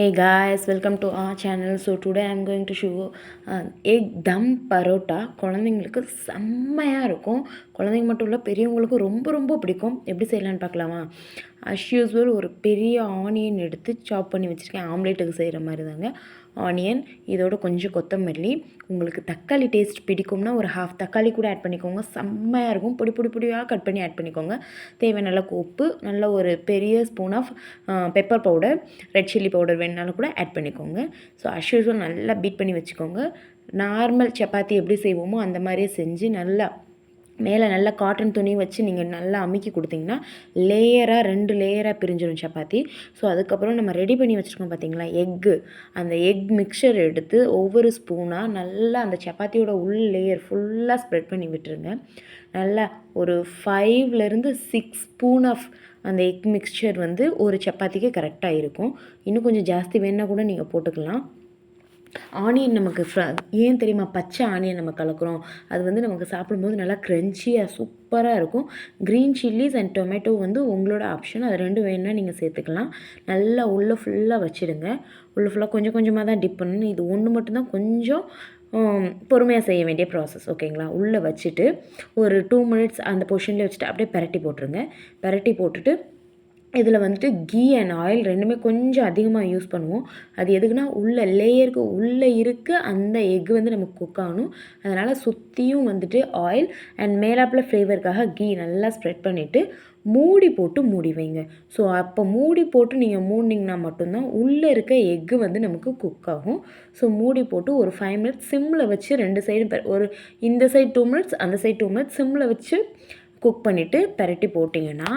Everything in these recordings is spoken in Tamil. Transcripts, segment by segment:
Hey guys, welcome to our channel. So today I'm going to show uh, egg dum parotta குழந்தைங்களுக்கு செம்மையாக இருக்கும். குழந்தைங்க மட்டும் இல்லை பெரியவங்களுக்கும் ரொம்ப ரொம்ப பிடிக்கும். எப்படி செய்யலான்னு பார்க்கலாமா? அஸ் யூஸ்வல் ஒரு பெரிய ஆனியன் எடுத்து சாப் பண்ணி வச்சுருக்கேன். ஆம்லேட்டுக்கு செய்கிற மாதிரி தாங்க. ஆனியன் இதோட கொஞ்சம் கொத்தமல்லி. உங்களுக்கு தக்காளி டேஸ்ட் பிடிக்கும்னா ஒரு ஹாஃப் தக்காளி கூட ஆட் பண்ணிக்கோங்க. செம்மையாக இருக்கும். பொடி பொடி பொடியாக கட் பண்ணி ஆட் பண்ணிக்கோங்க. தேவை நல்ல உப்பு நல்ல ஒரு பெரிய spoon of pepper powder red chilli powder வேணும் வேணுனாலும் கூட ஆட் பண்ணிக்கோங்க. ஸோ அஷ்யூஷுவல் நல்லா பீட் பண்ணி வச்சுக்கோங்க. நார்மல் சப்பாத்தி எப்படி செய்வோமோ அந்த மாதிரியே செஞ்சு நல்லா மேலே நல்லா காட்டன் துணி வச்சு நீங்கள் நல்லா அமுக்கி கொடுத்தீங்கன்னா லேயராக ரெண்டு லேயராக பிரிஞ்சிடும் சப்பாத்தி. ஸோ அதுக்கப்புறம் நம்ம ரெடி பண்ணி வச்சுருக்கோம் பார்த்தீங்களா எக்கு அந்த எக் மிக்சர் எடுத்து ஒவ்வொரு ஸ்பூனாக நல்லா அந்த சப்பாத்தியோட உள் லேயர் ஃபுல்லாக ஸ்ப்ரெட் பண்ணி விட்டுருங்க. நல்லா ஒரு ஃபைவ்லேருந்து சிக்ஸ் ஸ்பூன் ஆஃப் அந்த எக் மிக்சர் வந்து ஒரு சப்பாத்திக்கு கரெக்டாக இருக்கும். இன்னும் கொஞ்சம் ஜாஸ்தி வேணால் கூட நீங்கள் போட்டுக்கலாம். ஆனியன் நமக்கு ஃப்ர ஏன் தெரியுமா? பச்சை ஆனியன் நம்ம கலக்கிறோம். அது வந்து நமக்கு சாப்பிடும்போது நல்லா க்ரன்ச்சியாக சூப்பராக இருக்கும். க்ரீன் சில்லிஸ் அண்ட் டொமேட்டோ வந்து உங்களோட ஆப்ஷன் அது ரெண்டும் வேணுன்னா நீங்கள் சேர்த்துக்கலாம். நல்லா உள்ளே ஃபுல்லாக வச்சுடுங்க. உள்ளே ஃபுல்லாக கொஞ்சம் கொஞ்சமாக தான் டிப் பண்ணணும். இது ஒன்று மட்டும்தான் கொஞ்சம் பொறுமையாக செய்ய வேண்டிய ப்ராசஸ் ஓகேங்களா உள்ளே வச்சுட்டு ஒரு டூ மினிட்ஸ் அந்த பொஷனில் வச்சுட்டு அப்படியே பரட்டி போட்டுருங்க. பரட்டி போட்டுட்டு இதில் வந்துட்டு கீ அண்ட் ஆயில் ரெண்டுமே கொஞ்சம் அதிகமாக யூஸ் பண்ணுவோம். அது எதுக்குன்னா உள்ளே லேயருக்கு உள்ளே இருக்க அந்த எக் வந்து நமக்கு குக் ஆகணும். அதனால் சுற்றியும் வந்துட்டு ஆயில் அண்ட் மேலாப்பில் ஃப்ளேவருக்காக கீ நல்லா ஸ்ப்ரெட் பண்ணிவிட்டு மூடி போட்டு மூடி வைங்க. ஸோ அப்போ மூடி போட்டு நீங்கள் மூடினீங்கன்னா மட்டும்தான் உள்ளே இருக்க எக்கு வந்து நமக்கு குக் ஆகும். ஸோ மூடி போட்டு ஒரு ஃபைவ் மினிட்ஸ் சிம்மில் வச்சு ரெண்டு சைடும் ஒரு இந்த சைட் டூ மினிட்ஸ் அந்த சைடு டூ மினிட்ஸ் சிம்மில் வச்சு குக் பண்ணிவிட்டு பெரட்டி போட்டிங்கன்னா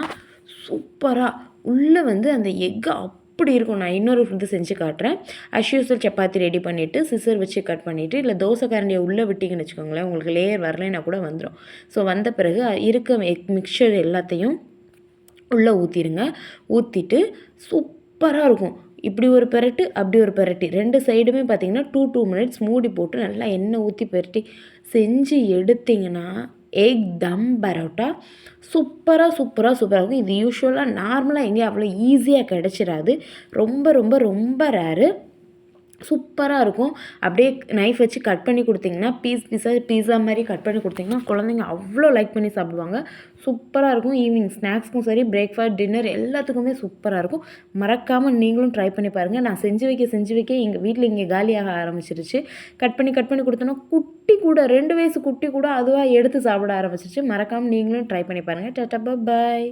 சூப்பராக உள்ளே வந்து அந்த எக்கு அப்படி இருக்கும். நான் இன்னொரு வந்து செஞ்சு காட்டுறேன். அஷ்யூசல் சப்பாத்தி ரெடி பண்ணிவிட்டு சிசர் வச்சு கட் பண்ணிவிட்டு இல்லை தோசை கரண்டியை உள்ளே விட்டிங்கன்னு வச்சுக்கோங்களேன் உங்களுக்கு லேயர் வரலைன்னா கூட வந்துடும் ஸோ வந்த பிறகு இருக்க எக் மிக்சர் எல்லாத்தையும் உள்ளே ஊற்றிடுங்க ஊற்றிட்டு சூப்பராக இருக்கும். இப்படி ஒரு பெரட்டு அப்படி ஒரு பெரட்டி. ரெண்டு சைடுமே பார்த்திங்கன்னா டூ டூ மினிட்ஸ் மூடி போட்டு நல்லா எண்ணெய் ஊற்றி பெரட்டி செஞ்சு எடுத்திங்கன்னா எக் தம் பரோட்டா சூப்பராக சூப்பராக சூப்பராக இருக்கும். இது யூஸ்வலாக நார்மலாக எங்கேயும் அவ்வளோ ஈஸியாக கிடச்சிடாது. ரொம்ப ரொம்ப ரொம்ப ரேரு சூப்பராக இருக்கும். அப்படியே நைஃப் வச்சு கட் பண்ணி கொடுத்தீங்கன்னா பீஸ் பீஸாக பீஸா மாதிரி கட் பண்ணி கொடுத்தீங்கன்னா குழந்தைங்க அவ்வளோ லைக் பண்ணி சாப்பிடுவாங்க. சூப்பராக இருக்கும் ஈவினிங் ஸ்நாக்ஸ்க்கும் சரி பிரேக்ஃபாஸ்ட் டின்னர் எல்லாத்துக்குமே சூப்பராக இருக்கும். மறக்காமல் நீங்களும் ட்ரை பண்ணி பாருங்கள் நான் செஞ்சு வைக்க செஞ்சு வைக்க எங்கள் வீட்டில் இங்கே காலியாக ஆரம்பிச்சிருச்சு. கட் பண்ணி கட் பண்ணி கொடுத்தோன்னா குட்டி கூட ரெண்டு வயசு குட்டி கூட அதுவாக எடுத்து சாப்பிட ஆரம்பிச்சிருச்சு. மறக்காமல் நீங்களும் ட்ரை பண்ணி பாருங்கள் டாட்டா பாய்